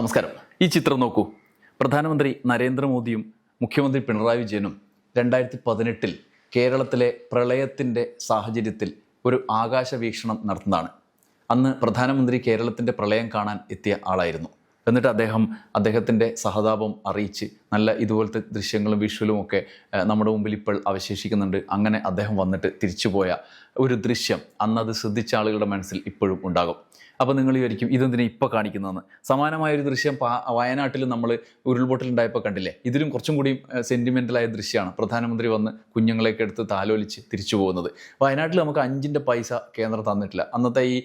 നമസ്കാരം. ഈ ചിത്രം നോക്കൂ. പ്രധാനമന്ത്രി നരേന്ദ്രമോദിയും മുഖ്യമന്ത്രി പിണറായി വിജയനും രണ്ടായിരത്തി പതിനെട്ടിൽ കേരളത്തിലെ പ്രളയത്തിന്റെ സാഹചര്യത്തിൽ ഒരു ആകാശ വീക്ഷണം നടത്തുന്നതാണ്. അന്ന് പ്രധാനമന്ത്രി കേരളത്തിന്റെ പ്രളയം കാണാൻ എത്തിയ ആളായിരുന്നു. എന്നിട്ട് അദ്ദേഹം അദ്ദേഹത്തിന്റെ സഹതാപം അറിയിച്ച് നല്ല ഇതുപോലത്തെ ദൃശ്യങ്ങളും വിഷ്വലും ഒക്കെ നമ്മുടെ മുമ്പിൽ ഇപ്പോൾ അവശേഷിക്കുന്നുണ്ട്. അങ്ങനെ അദ്ദേഹം വന്നിട്ട് തിരിച്ചുപോയ ഒരു ദൃശ്യം അന്നത് ശ്രദ്ധിച്ച ആളുകളുടെ മനസ്സിൽ ഇപ്പോഴും ഉണ്ടാകും. അപ്പോൾ നിങ്ങൾ വിചാരിക്കും ഇതെന്തിനാ ഇപ്പോൾ കാണിക്കുന്നതെന്ന്. സമാനമായ ഒരു ദൃശ്യം വയനാട്ടിൽ നമ്മൾ ഉരുൾപൊട്ടലുണ്ടായപ്പോൾ കണ്ടില്ലേ? ഇതിലും കുറച്ചും കൂടി സെന്റിമെന്റലായ ദൃശ്യമാണ് പ്രധാനമന്ത്രി വന്ന് കുഞ്ഞുങ്ങളെയൊക്കെ എടുത്ത് താലോലിച്ച് തിരിച്ചു പോകുന്നത്. വയനാട്ടിൽ നമുക്ക് അഞ്ചിന്റെ പൈസ കേന്ദ്രം തന്നിട്ടില്ല. അന്നത്തെ ഈ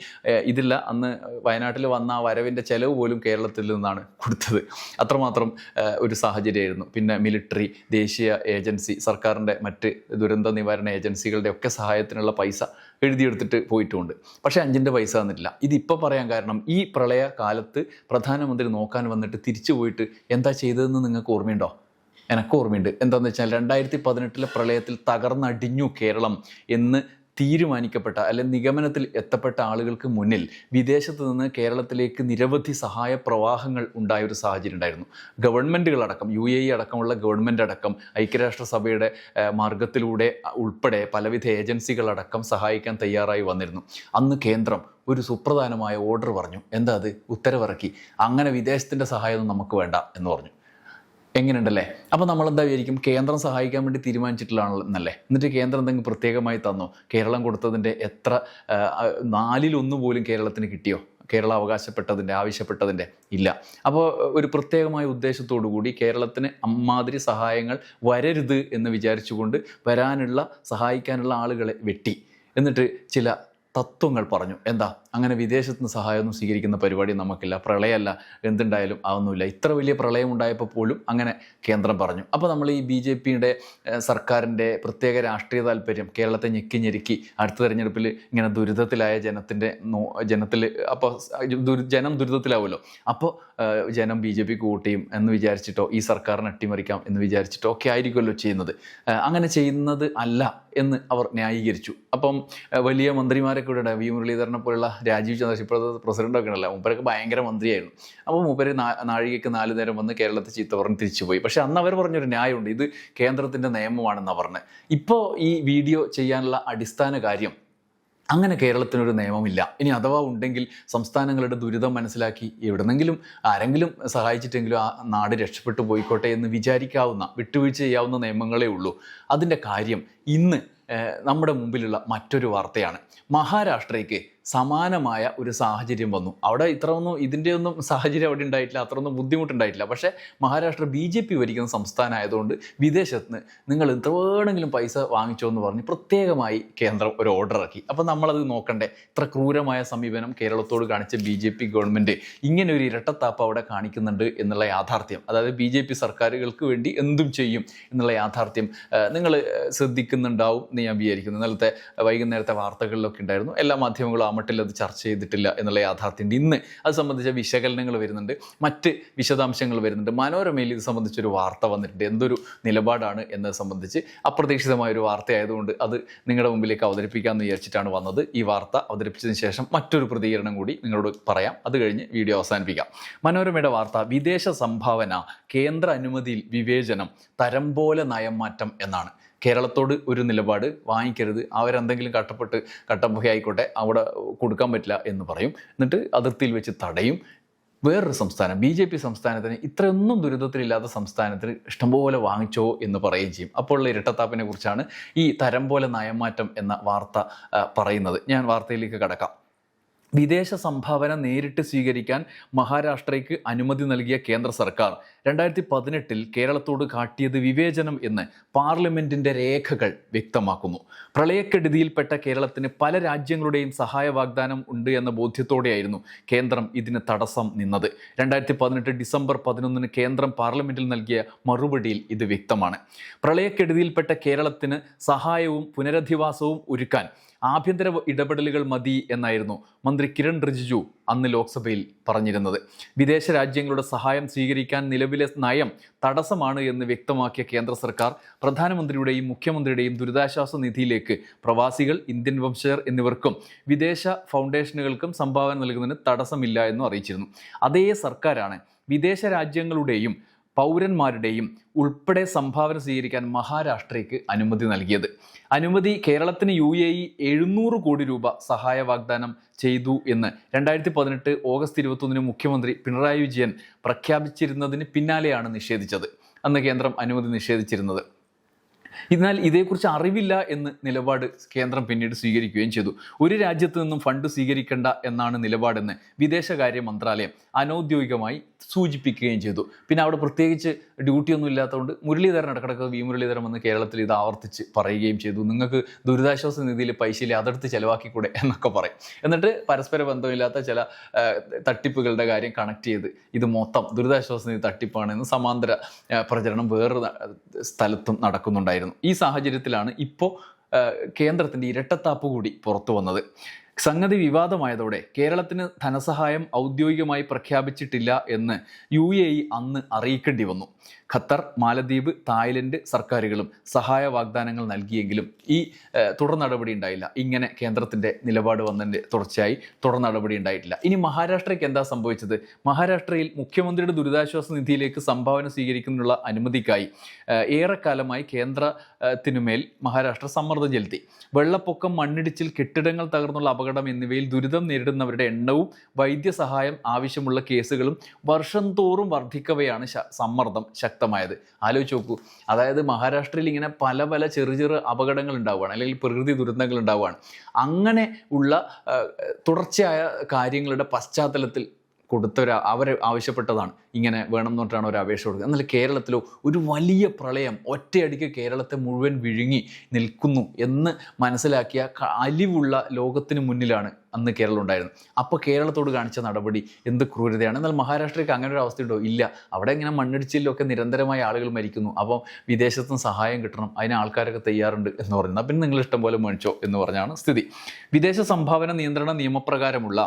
ഇതില്ല. അന്ന് വയനാട്ടിൽ വന്ന ആ വരവിന്റെ ചെലവ് പോലും കേരളത്തിൽ നിന്നാണ് കൊടുത്തത്. അത്രമാത്രം ഒരു സാഹചര്യമായിരുന്നു. പിന്നെ മിലിറ്ററി ദേശീയ ഏജൻസി സർക്കാരിന്റെ മറ്റ് ദുരന്ത നിവാരണ ഏജൻസികളുടെ ഒക്കെ സഹായത്തിനുള്ള പൈസ എഴുതിയെടുത്തിട്ട് പോയിട്ടുമുണ്ട് പക്ഷേ അഞ്ചിന്റെ പൈസ തന്നിട്ടില്ല. ഇതിപ്പോൾ പറയാൻ കാരണം ഈ പ്രളയ കാലത്ത് പ്രധാനമന്ത്രി നോക്കാൻ വന്നിട്ട് തിരിച്ചു പോയിട്ട് എന്താ ചെയ്തതെന്ന് നിങ്ങൾക്ക് ഓർമ്മയുണ്ടോ? എനക്ക് ഓർമ്മയുണ്ട്. എന്താണെന്ന് വെച്ചാൽ രണ്ടായിരത്തി പതിനെട്ടിലെ പ്രളയത്തിൽ തകർന്നടിഞ്ഞു കേരളം എന്ന് തീരുമാനിക്കപ്പെട്ട അല്ലെങ്കിൽ നിഗമനത്തിൽ എത്തപ്പെട്ട ആളുകൾക്ക് മുന്നിൽ വിദേശത്ത് നിന്ന് കേരളത്തിലേക്ക് നിരവധി സഹായ പ്രവാഹങ്ങൾ ഉണ്ടായ ഒരു സാഹചര്യം ഉണ്ടായിരുന്നു. ഗവൺമെന്റുകളടക്കം യു എ ഇ അടക്കമുള്ള ഗവൺമെന്റ് അടക്കം ഐക്യരാഷ്ട്രസഭയുടെ മാർഗത്തിലൂടെ ഉൾപ്പെടെ പലവിധ ഏജൻസികളടക്കം സഹായിക്കാൻ തയ്യാറായി വന്നിരുന്നു. അന്ന് കേന്ദ്രം ഒരു സുപ്രധാനമായ ഓർഡർ പറഞ്ഞു. എന്താ അത്? ഉത്തരവിറക്കി. അങ്ങനെ വിദേശത്തിന്റെ സഹായമൊന്നും നമുക്ക് വേണ്ട എന്ന് പറഞ്ഞു. എങ്ങനെയുണ്ടല്ലേ? അപ്പോൾ നമ്മൾ എന്താ വിചാരിക്കും? കേന്ദ്രം സഹായിക്കാൻ വേണ്ടി തീരുമാനിച്ചിട്ടുള്ളതാണെന്നല്ലേ എന്നിട്ട് കേന്ദ്രം എന്തെങ്കിലും പ്രത്യേകമായി തന്നോ? കേരളം കൊടുത്തതിന്റെ എത്ര നാലിലൊന്നു പോലും കേരളത്തിന് കിട്ടിയോ? കേരള അവകാശപ്പെട്ടതിന്റെ ആവശ്യപ്പെട്ടതിന്റെ ഇല്ല. അപ്പോൾ ഒരു പ്രത്യേകമായ ഉദ്ദേശത്തോടു കൂടി കേരളത്തിന് അമ്മാതിരി സഹായങ്ങൾ വരരുത് എന്ന് വിചാരിച്ചുകൊണ്ട് വരാനുള്ള സഹായിക്കാനുള്ള ആളുകളെ വെട്ടി. എന്നിട്ട് ചില തത്വങ്ങൾ പറഞ്ഞു. എന്താ? അങ്ങനെ വിദേശത്ത് നിന്ന് സഹായമൊന്നും സ്വീകരിക്കുന്ന പരിപാടി നമുക്കില്ല. പ്രളയമല്ല. എന്തുണ്ടായാലും അതൊന്നുമില്ല ഇത്ര വലിയ പ്രളയം ഉണ്ടായപ്പോൾ പോലും അങ്ങനെ കേന്ദ്രം പറഞ്ഞു. അപ്പോൾ നമ്മൾ ഈ ബി ജെ പിയുടെ സർക്കാരിന്റെ പ്രത്യേക രാഷ്ട്രീയ താല്പര്യം കേരളത്തെ ഞെക്കി ഞെരുക്കി അടുത്ത തെരഞ്ഞെടുപ്പിൽ ഇങ്ങനെ ദുരിതത്തിലായ ജനത്തിന്റെ ജനത്തിൽ അപ്പോൾ ജനം ദുരിതത്തിലാവുമല്ലോ. അപ്പോൾ ജനം ബി ജെ പിക്ക് വോട്ട് ചെയ്യും എന്ന് വിചാരിച്ചിട്ടോ ഈ സർക്കാരിനെ അട്ടിമറിക്കാം എന്ന് വിചാരിച്ചിട്ടോ ഒക്കെ ആയിരിക്കുമല്ലോ ചെയ്യുന്നത്. അങ്ങനെ ചെയ്യുന്നത് അല്ല എന്ന് അവർ ന്യായീകരിച്ചു. അപ്പം വലിയ മന്ത്രിമാരൊക്കെ ഇവിടെ. വി മുരളീധരനെ പോലുള്ള രാജീവ് ചന്ദ്രശേഖർ ഇപ്പോഴത്തെ പ്രസിഡന്റൊക്കെ ഉണ്ടല്ലോ. മൂപ്പരൊക്കെ ഭയങ്കര മന്ത്രിയായിരുന്നു. അപ്പോൾ മൂപ്പര് നാഴികയ്ക്ക് നാല് നേരം വന്ന് കേരളത്തിൽ ചീത്ത പറഞ്ഞ് തിരിച്ചുപോയി പക്ഷേ അന്ന് അവർ പറഞ്ഞൊരു ന്യായമുണ്ട്. ഇത് കേന്ദ്രത്തിന്റെ നിയമമാണെന്നാണ് പറഞ്ഞത് ഇപ്പോൾ ഈ വീഡിയോ ചെയ്യാനുള്ള അടിസ്ഥാന കാര്യം അങ്ങനെ കേരളത്തിനൊരു നിയമമില്ല. ഇനി അഥവാ ഉണ്ടെങ്കിൽ സംസ്ഥാനങ്ങളുടെ ദുരിതം മനസ്സിലാക്കി എവിടെന്നെങ്കിലും ആരെങ്കിലും സഹായിച്ചിട്ടെങ്കിലും ആ നാട് രക്ഷപ്പെട്ടു പോയിക്കോട്ടെ എന്ന് വിചാരിക്കാവുന്ന വിട്ടുവീഴ്ച ചെയ്യാവുന്ന നിയമങ്ങളേ ഉള്ളൂ. അതിന്റെ കാര്യം ഇന്ന് നമ്മുടെ മുമ്പിലുള്ള മറ്റൊരു വാർത്തയാണ്. മഹാരാഷ്ട്രയ്ക്ക് സമാനമായ ഒരു സാഹചര്യം വന്നു. അവിടെ ഇത്രയൊന്നും ഇതിന്റെ ഒന്നും സാഹചര്യം അവിടെ ഉണ്ടായിട്ടില്ല അത്രയൊന്നും ബുദ്ധിമുട്ടുണ്ടായിട്ടില്ല. പക്ഷേ മഹാരാഷ്ട്ര ബി ജെ പി ഭരിക്കുന്ന സംസ്ഥാനം ആയതുകൊണ്ട് വിദേശത്ത് നിന്ന് നിങ്ങൾ എത്ര വേണമെങ്കിലും പൈസ വാങ്ങിച്ചോ എന്ന് പറഞ്ഞ് പ്രത്യേകമായി കേന്ദ്രം ഒരു ഓർഡർ ഇറക്കി. അപ്പോൾ നമ്മളത് നോക്കണ്ടേ ഇത്ര ക്രൂരമായ സമീപനം കേരളത്തോട് കാണിച്ച ബി ജെ പി ഗവൺമെന്റ് ഇങ്ങനെ ഒരു ഇരട്ടത്താപ്പ് അവിടെ കാണിക്കുന്നുണ്ട് എന്നുള്ള യാഥാർത്ഥ്യം. അതായത് ബി ജെ പി സർക്കാരുകൾക്ക് വേണ്ടി എന്തും ചെയ്യും എന്നുള്ള യാഥാർത്ഥ്യം നിങ്ങൾ ശ്രദ്ധിക്കുന്നുണ്ടാവും എന്ന് ഞാൻ വിചാരിക്കുന്നു. ഇന്നലത്തെ വൈകുന്നേരത്തെ വാർത്തകളിലൊക്കെ ഉണ്ടായിരുന്നു. എല്ലാ മാധ്യമങ്ങളും മട്ടിൽ അത് ചർച്ച ചെയ്തിട്ടില്ല എന്നുള്ള യാഥാർത്ഥ്യമുണ്ട്. ഇന്ന് അത് സംബന്ധിച്ച വിശകലനങ്ങൾ വരുന്നുണ്ട്. മറ്റ് വിശദാംശങ്ങൾ വരുന്നുണ്ട്. മനോരമയിൽ ഇത് സംബന്ധിച്ചൊരു വാർത്ത വന്നിട്ടുണ്ട്. എന്തൊരു നിലപാടാണ് എന്നത് സംബന്ധിച്ച് അപ്രതീക്ഷിതമായ ഒരു വാർത്തയായതുകൊണ്ട് അത് നിങ്ങളുടെ മുമ്പിലേക്ക് അവതരിപ്പിക്കാമെന്ന് വിചാരിച്ചിട്ടാണ് വന്നത്. ഈ വാർത്ത അവതരിപ്പിച്ചതിന് ശേഷം മറ്റൊരു പ്രതികരണം കൂടി നിങ്ങളോട് പറയാം. അത് കഴിഞ്ഞ് വീഡിയോ അവസാനിപ്പിക്കാം. മനോരമയുടെ വാർത്ത വിദേശ സംഭാവന കേന്ദ്ര അനുമതിയിൽ വിവേചനം തരം പോലെ നയം മാറ്റം എന്നാണ്. കേരളത്തോട് ഒരു നിലപാട് വാങ്ങിക്കരുത്. അവരെന്തെങ്കിലും കട്ടപ്പെട്ട് കട്ടപ്പുകയായിക്കോട്ടെ അവിടെ കൊടുക്കാൻ പറ്റില്ല എന്ന് പറയും. എന്നിട്ട് അതിർത്തിയിൽ വെച്ച് തടയും. വേറൊരു സംസ്ഥാനം ബി ജെ പി സംസ്ഥാനത്തിന് ഇത്രയൊന്നും ദുരിതത്തിലില്ലാത്ത സംസ്ഥാനത്തിന് ഇഷ്ടംപോലെ വാങ്ങിച്ചോ എന്ന് പറയുകയും ചെയ്യും. അപ്പോൾ ഉള്ള ഇരട്ടത്താപ്പിനെ കുറിച്ചാണ് ഈ തരം പോലെ നയമാറ്റം എന്ന വാർത്ത പറയുന്നത്. ഞാൻ വാർത്തയിലേക്ക് കടക്കാം. വിദേശ സംഭാവന നേരിട്ട് സ്വീകരിക്കാൻ മഹാരാഷ്ട്രയ്ക്ക് അനുമതി നൽകിയ കേന്ദ്ര സർക്കാർ രണ്ടായിരത്തി പതിനെട്ടിൽ കേരളത്തോട് കാട്ടിയത് വിവേചനം എന്ന് പാർലമെന്റിന്റെ രേഖകൾ വ്യക്തമാക്കുന്നു. പ്രളയക്കെടുതിയിൽപ്പെട്ട കേരളത്തിന് പല രാജ്യങ്ങളുടെയും സഹായ വാഗ്ദാനം ഉണ്ട് എന്ന ബോധ്യത്തോടെയായിരുന്നു കേന്ദ്രം ഇതിന് തടസ്സം നിന്നത്. രണ്ടായിരത്തി പതിനെട്ട് ഡിസംബർ പതിനൊന്നിന് കേന്ദ്രം പാർലമെന്റിൽ നൽകിയ മറുപടിയിൽ ഇത് വ്യക്തമാണ്. പ്രളയക്കെടുതിയിൽപ്പെട്ട കേരളത്തിന് സഹായവും പുനരധിവാസവും ഒരുക്കാൻ ആഭ്യന്തര ഇടപെടലുകൾ മതി എന്നായിരുന്നു മന്ത്രി കിരൺ റിജിജു അന്ന് ലോക്സഭയിൽ പറഞ്ഞിരുന്നത്. വിദേശ രാജ്യങ്ങളുടെ സഹായം സ്വീകരിക്കാൻ നിലവിലെ നയം തടസ്സമാണ് എന്ന് വ്യക്തമാക്കിയ കേന്ദ്ര സർക്കാർ പ്രധാനമന്ത്രിയുടെയും മുഖ്യമന്ത്രിയുടെയും ദുരിതാശ്വാസ നിധിയിലേക്ക് പ്രവാസികൾ ഇന്ത്യൻ വംശജർ എന്നിവർക്കും വിദേശ ഫൗണ്ടേഷനുകൾക്കും സംഭാവന നൽകുന്നതിന് തടസ്സമില്ല എന്നും അറിയിച്ചിരുന്നു. അതേ സർക്കാരാണ് വിദേശ രാജ്യങ്ങളുടെയും പൗരന്മാരുടെയും ഉൾപ്പെടെ സംഭാവന സ്വീകരിക്കാൻ മഹാരാഷ്ട്രയ്ക്ക് അനുമതി നൽകിയത്. അനുമതി കേരളത്തിന് യു എ ഇ എഴുന്നൂറ് കോടി രൂപ സഹായ വാഗ്ദാനം ചെയ്തു എന്ന് രണ്ടായിരത്തി പതിനെട്ട് ഓഗസ്റ്റ് ഇരുപത്തൊന്നിന് മുഖ്യമന്ത്രി പിണറായി വിജയൻ പ്രഖ്യാപിച്ചിരുന്നതിന് പിന്നാലെയാണ് നിഷേധിച്ചത്. അന്ന് കേന്ദ്രം അനുമതി നിഷേധിച്ചിരുന്നത്. എന്നാൽ ഇതേക്കുറിച്ച് അറിവില്ല എന്ന് നിലപാട് കേന്ദ്രം പിന്നീട് സ്വീകരിക്കുകയും ചെയ്തു. ഒരു രാജ്യത്ത് നിന്നും ഫണ്ട് സ്വീകരിക്കേണ്ട എന്നാണ് നിലപാടെന്ന് വിദേശകാര്യ മന്ത്രാലയം അനൗദ്യോഗികമായി സൂചിപ്പിക്കുകയും ചെയ്തു. പിന്നെ അവിടെ പ്രത്യേകിച്ച് ഡ്യൂട്ടിയൊന്നും ഇല്ലാത്തതുകൊണ്ട് മുരളീധരൻ ഇടക്കിടക്ക് വി മുരളീധരൻ വന്ന് കേരളത്തിൽ ഇത് ആവർത്തിച്ച് പറയുകയും ചെയ്തു. നിങ്ങൾക്ക് ദുരിതാശ്വാസ നിധിയിൽ പൈസയിൽ അതെടുത്ത് ചിലവാക്കിക്കൂടെ എന്നൊക്കെ പറയും. എന്നിട്ട് പരസ്പര ബന്ധമില്ലാത്ത ചില തട്ടിപ്പുകളുടെ കാര്യം കണക്ട് ചെയ്ത് ഇത് മൊത്തം ദുരിതാശ്വാസ നിധി തട്ടിപ്പാണെന്ന് സമാന്തര പ്രചരണം വേറൊരു സ്ഥലത്തും നടക്കുന്നുണ്ടായിരുന്നു. ഈ സാഹചര്യത്തിലാണ് ഇപ്പോൾ കേന്ദ്രത്തിന്റെ ഇരട്ടത്താപ്പ് കൂടി പുറത്തു വന്നത്. സംഗതി വിവാദമായതോടെ കേരളത്തിന് ധനസഹായം ഔദ്യോഗികമായി പ്രഖ്യാപിച്ചിട്ടില്ല എന്ന് യു എ ഇ അന്ന് അറിയിക്കേണ്ടി വന്നു. ഖത്തർ മാലദ്വീപ് തായ്ലൻഡ് സർക്കാരുകളും സഹായ വാഗ്ദാനങ്ങൾ നൽകിയെങ്കിലും ഈ തുടർ നടപടി ഉണ്ടായില്ല. ഇങ്ങനെ കേന്ദ്രത്തിന്റെ നിലപാട് വന്നതിന്റെ തുടർച്ചയായി തുടർ നടപടി ഉണ്ടായിട്ടില്ല. ഇനി മഹാരാഷ്ട്രയ്ക്ക് എന്താ സംഭവിച്ചത്? മഹാരാഷ്ട്രയിൽ മുഖ്യമന്ത്രിയുടെ ദുരിതാശ്വാസ നിധിയിലേക്ക് സംഭാവന സ്വീകരിക്കുന്നതിനുള്ള അനുമതിക്കായി ഏറെക്കാലമായി കേന്ദ്രത്തിനുമേൽ മഹാരാഷ്ട്ര സമ്മർദ്ദം ചെലുത്തി. വെള്ളപ്പൊക്കം മണ്ണിടിച്ചിൽ കെട്ടിടങ്ങൾ തകർന്നുള്ള അപകടം എന്നിവയിൽ ദുരിതം നേരിടുന്നവരുടെ എണ്ണവും വൈദ്യസഹായം ആവശ്യമുള്ള കേസുകളും വർഷം തോറും വർദ്ധിക്കവെയാണ് സമ്മർദ്ദം. സമ്മർദ്ദം ശക്തമായത്. ആലോചിച്ച് നോക്കൂ. അതായത് മഹാരാഷ്ട്രയിൽ ഇങ്ങനെ പല പല ചെറു ചെറു അപകടങ്ങൾ ഉണ്ടാവുകയാണ് അല്ലെങ്കിൽ പ്രകൃതി ദുരന്തങ്ങൾ ഉണ്ടാവുകയാണ് അങ്ങനെ ഉള്ള തുടർച്ചയായ കാര്യങ്ങളുടെ പശ്ചാത്തലത്തിൽ കൊടുത്തവർ അവർ ആവശ്യപ്പെട്ടതാണ്. ഇങ്ങനെ വേണം എന്ന് പറഞ്ഞിട്ടാണ് ഒരു അപേക്ഷ കൊടുക്കുന്നത്. എന്നാൽ കേരളത്തിലോ ഒരു വലിയ പ്രളയം ഒറ്റയടിക്ക് കേരളത്തെ മുഴുവൻ വിഴുങ്ങി നിൽക്കുന്നു എന്ന് മനസ്സിലാക്കിയ അലിവുള്ള ലോകത്തിന് മുന്നിലാണ് അന്ന് കേരളം ഉണ്ടായിരുന്നത്. അപ്പോൾ കേരളത്തോട് കാണിച്ച നടപടി എന്ത് ക്രൂരതയാണ്? എന്നാൽ മഹാരാഷ്ട്രയ്ക്ക് അങ്ങനെ ഒരു അവസ്ഥ ഉണ്ടോ ഇല്ല. അവിടെ ഇങ്ങനെ മണ്ണിടിച്ചിലൊക്കെ നിരന്തരമായി ആളുകൾ മരിക്കുന്നു. അപ്പോൾ വിദേശത്തും സഹായം കിട്ടണം. അതിന് ആൾക്കാരൊക്കെ തയ്യാറുണ്ട് എന്ന് പറഞ്ഞു പിന്നെ നിങ്ങൾ ഇഷ്ടം പോലെ മേടിച്ചോ എന്ന് പറഞ്ഞാണ് സ്ഥിതി. വിദേശ സംഭാവന നിയന്ത്രണ നിയമപ്രകാരമുള്ള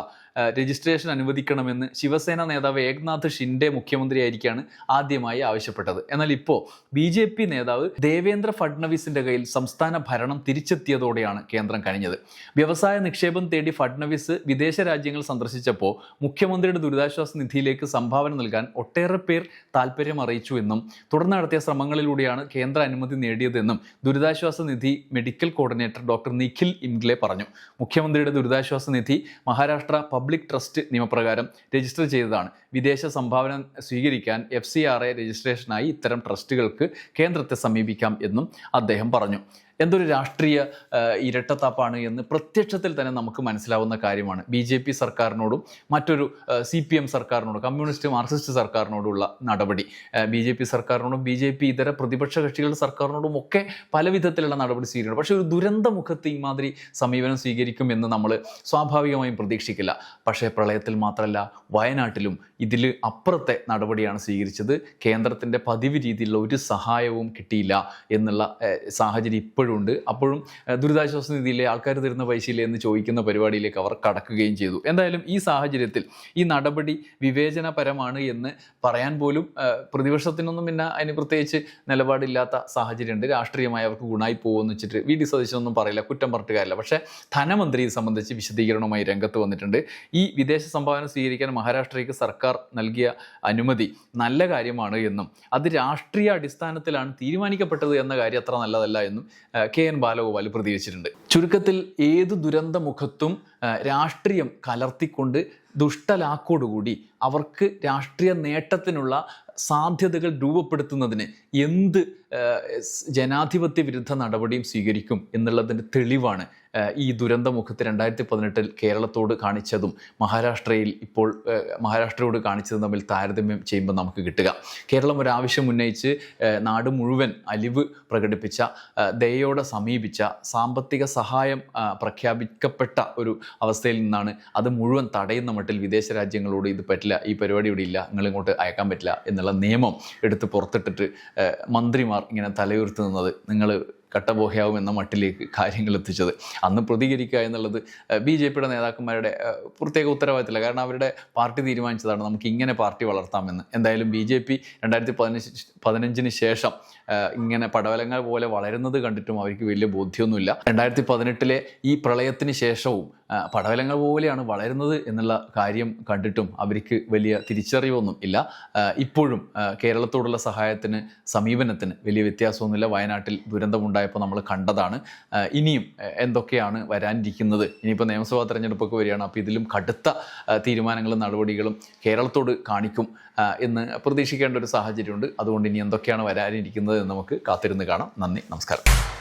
രജിസ്ട്രേഷൻ അനുവദിക്കണമെന്ന് ശിവസേന നേതാവ് ഏക്നാഥ് ഷിൻഡെ മുഖ്യമന്ത്രിയായിരിക്കാണ് ആദ്യമായി ആവശ്യപ്പെട്ടത്. എന്നാൽ ഇപ്പോൾ ബി ജെ പി നേതാവ് ദേവേന്ദ്ര ഫഡ്നവിസിന്റെ കയ്യിൽ സംസ്ഥാന ഭരണം തിരിച്ചെത്തിയതോടെയാണ് കേന്ദ്രം കഴിഞ്ഞത് വ്യവസായ നിക്ഷേപം തേടി ഫഡ്നവിസ് വിദേശ രാജ്യങ്ങൾ സന്ദർശിച്ചപ്പോൾ മുഖ്യമന്ത്രിയുടെ ദുരിതാശ്വാസ നിധിയിലേക്ക് സംഭാവന നൽകാൻ ഒട്ടേറെ പേർ താല്പര്യം അറിയിച്ചു എന്നും തുടർന്ന് നടത്തിയ ശ്രമങ്ങളിലൂടെയാണ് കേന്ദ്ര അനുമതി നേടിയതെന്നും ദുരിതാശ്വാസ നിധി medical coordinator doctor Nikhil Ingle പറഞ്ഞു. മുഖ്യമന്ത്രിയുടെ ദുരിതാശ്വാസ നിധി മഹാരാഷ്ട്ര പബ്ലിക് ട്രസ്റ്റ് നിയമപ്രകാരം രജിസ്റ്റർ ചെയ്തതാണ്. വിദേശ സംഭാവന സ്വീകരിക്കാൻ എഫ് സി ആർ എ രജിസ്ട്രേഷനായി ഇത്തരം ട്രസ്റ്റുകൾക്ക് കേന്ദ്രത്തെ സമീപിക്കാം എന്നും അദ്ദേഹം പറഞ്ഞു. എന്തൊരു രാഷ്ട്രീയ ഇരട്ടത്താപ്പാണ് എന്ന് പ്രത്യക്ഷത്തിൽ തന്നെ നമുക്ക് മനസ്സിലാവുന്ന കാര്യമാണ്. ബി ജെ പി സർക്കാരിനോടും മറ്റൊരു സി പി എം സർക്കാരിനോടും കമ്മ്യൂണിസ്റ്റ് മാർക്സിസ്റ്റ് സർക്കാരിനോടുള്ള നടപടി. ബി ജെ പി സർക്കാരിനോടും ബി ജെ പി ഇതര പ്രതിപക്ഷ കക്ഷികളുടെ സർക്കാരിനോടും ഒക്കെ പല വിധത്തിലുള്ള നടപടി സ്വീകരിക്കണം. പക്ഷേ ഒരു ദുരന്ത മുഖത്ത് ഇമാതിരി സമീപനം സ്വീകരിക്കുമെന്ന് നമ്മൾ സ്വാഭാവികമായും പ്രതീക്ഷിക്കില്ല. പക്ഷേ പ്രളയത്തിൽ മാത്രമല്ല വയനാട്ടിലും ഇതിൽ അപ്പുറത്തെ നടപടിയാണ് സ്വീകരിച്ചത്. കേന്ദ്രത്തിന്റെ പതിവ് രീതിയിലുള്ള ഒരു സഹായവും കിട്ടിയില്ല എന്നുള്ള സാഹചര്യം ഇപ്പോഴും ഉണ്ട്. അപ്പോഴും ദുരിതാശ്വാസ നിധിയിലെ ആൾക്കാർ തരുന്ന പൈസയിലെ എന്ന് ചോദിക്കുന്ന പരിപാടിയിലേക്ക് അവർ കടക്കുകയും ചെയ്തു. എന്തായാലും ഈ സാഹചര്യത്തിൽ ഈ നടപടി വിവേചനപരമാണ് എന്ന് പറയാൻ പോലും പ്രതിപക്ഷത്തിനൊന്നും പിന്നെ അതിന് പ്രത്യേകിച്ച് നിലപാടില്ലാത്ത സാഹചര്യമുണ്ട്. രാഷ്ട്രീയമായി അവർക്ക് ഗുണമായി പോകുമെന്ന് വെച്ചിട്ട് വി. ഡി. സതീശനൊന്നും പറയില്ല കുറ്റം പറഞ്ഞിട്ട് പക്ഷേ ധനമന്ത്രി സംബന്ധിച്ച് വിശദീകരണവുമായി രംഗത്ത് വന്നിട്ടുണ്ട്. ഈ വിദേശ സംഭാവന സ്വീകരിക്കാൻ മഹാരാഷ്ട്രയ്ക്ക് സർക്കാർ നൽകിയ അനുമതി നല്ല കാര്യമാണ് എന്നും അത് രാഷ്ട്രീയ അടിസ്ഥാനത്തിലാണ് തീരുമാനിക്കപ്പെട്ടത് എന്ന കാര്യം അത്ര നല്ലതല്ല എന്നും കെ എൻ ബാലഗോപാൽ പ്രതികരിച്ചിട്ടുണ്ട്. ചുരുക്കത്തിൽ ഏത് ദുരന്ത മുഖത്തും രാഷ്ട്രീയം കലർത്തിക്കൊണ്ട് ദുഷ്ടലാക്കോടുകൂടി അവർക്ക് രാഷ്ട്രീയ നേട്ടത്തിനുള്ള സാധ്യതകൾ രൂപപ്പെടുത്തുന്നതിന് എന്ത് ജനാധിപത്യ വിരുദ്ധ നടപടിയും സ്വീകരിക്കും എന്നുള്ളതിന്റെ തെളിവാണ് ഈ ദുരന്തമുഖത്ത് രണ്ടായിരത്തി പതിനെട്ടിൽ കേരളത്തോട് കാണിച്ചതും മഹാരാഷ്ട്രയിൽ ഇപ്പോൾ മഹാരാഷ്ട്രയോട് കാണിച്ചതും തമ്മിൽ താരതമ്യം ചെയ്യുമ്പോൾ നമുക്ക് കിട്ടുക. കേരളം ഒരു ആവശ്യം ഉന്നയിച്ച് നാട് മുഴുവൻ അലിവ് പ്രകടിപ്പിച്ച ദയോടെ സമീപിച്ച സാമ്പത്തിക സഹായം പ്രഖ്യാപിക്കപ്പെട്ട ഒരു അവസ്ഥയിൽ നിന്നാണ് അത് മുഴുവൻ തടയുന്ന മട്ടിൽ വിദേശ രാജ്യങ്ങളോട് ഇത് പറ്റില്ല ഈ പരിപാടി ഇവിടെ ഇല്ല നിങ്ങൾ ഇങ്ങോട്ട് അയക്കാൻ പറ്റില്ല എന്നുള്ള നിയമം എടുത്ത് പുറത്തിട്ടിട്ട് മന്ത്രിമാർ ഇങ്ങനെ തലയുയർത്തി നിന്നത് നിങ്ങൾ കട്ടബോഹയാവും എന്ന മട്ടിലേക്ക് കാര്യങ്ങൾ എത്തിച്ചത്. അന്ന് പ്രതികരിക്കുക എന്നുള്ളത് ബി ജെ പിയുടെ നേതാക്കന്മാരുടെ പ്രത്യേക ഉത്തരവാദിത്തമില്ല. കാരണം അവരുടെ പാർട്ടി തീരുമാനിച്ചതാണ് നമുക്ക് ഇങ്ങനെ പാർട്ടി വളർത്താമെന്ന്. എന്തായാലും ബി ജെ പി രണ്ടായിരത്തി പതിനഞ്ച് പതിനഞ്ചിന് ശേഷം ഇങ്ങനെ പടവലങ്ങൾ പോലെ വളരുന്നത് കണ്ടിട്ടും അവർക്ക് വലിയ ബോധ്യമൊന്നുമില്ല രണ്ടായിരത്തി പതിനെട്ടിലെ ഈ പ്രളയത്തിന് ശേഷവും പടവലങ്ങൾ പോലെയാണ് വളരുന്നത് എന്നുള്ള കാര്യം കണ്ടിട്ടും അവർക്ക് വലിയ തിരിച്ചറിവൊന്നും ഇല്ല. ഇപ്പോഴും കേരളത്തോടുള്ള സഹായത്തിന് സമീപനത്തിന് വലിയ വ്യത്യാസമൊന്നുമില്ല. വയനാട്ടിൽ ദുരന്തമുണ്ടായപ്പോൾ നമ്മൾ കണ്ടതാണ്. ഇനിയും എന്തൊക്കെയാണ് വരാനിരിക്കുന്നത്? ഇനിയിപ്പോൾ നിയമസഭാ തെരഞ്ഞെടുപ്പൊക്കെ വരികയാണ്. അപ്പോൾ ഇതിലും കടുത്ത തീരുമാനങ്ങളും നടപടികളും കേരളത്തോട് കാണിക്കും എന്ന് പ്രതീക്ഷിക്കേണ്ട ഒരു സാഹചര്യമുണ്ട്. അതുകൊണ്ട് ഇനി എന്തൊക്കെയാണ് വരാനിരിക്കുന്നത് എന്ന് നമുക്ക് കാത്തിരുന്ന് കാണാം. നന്ദി. നമസ്കാരം.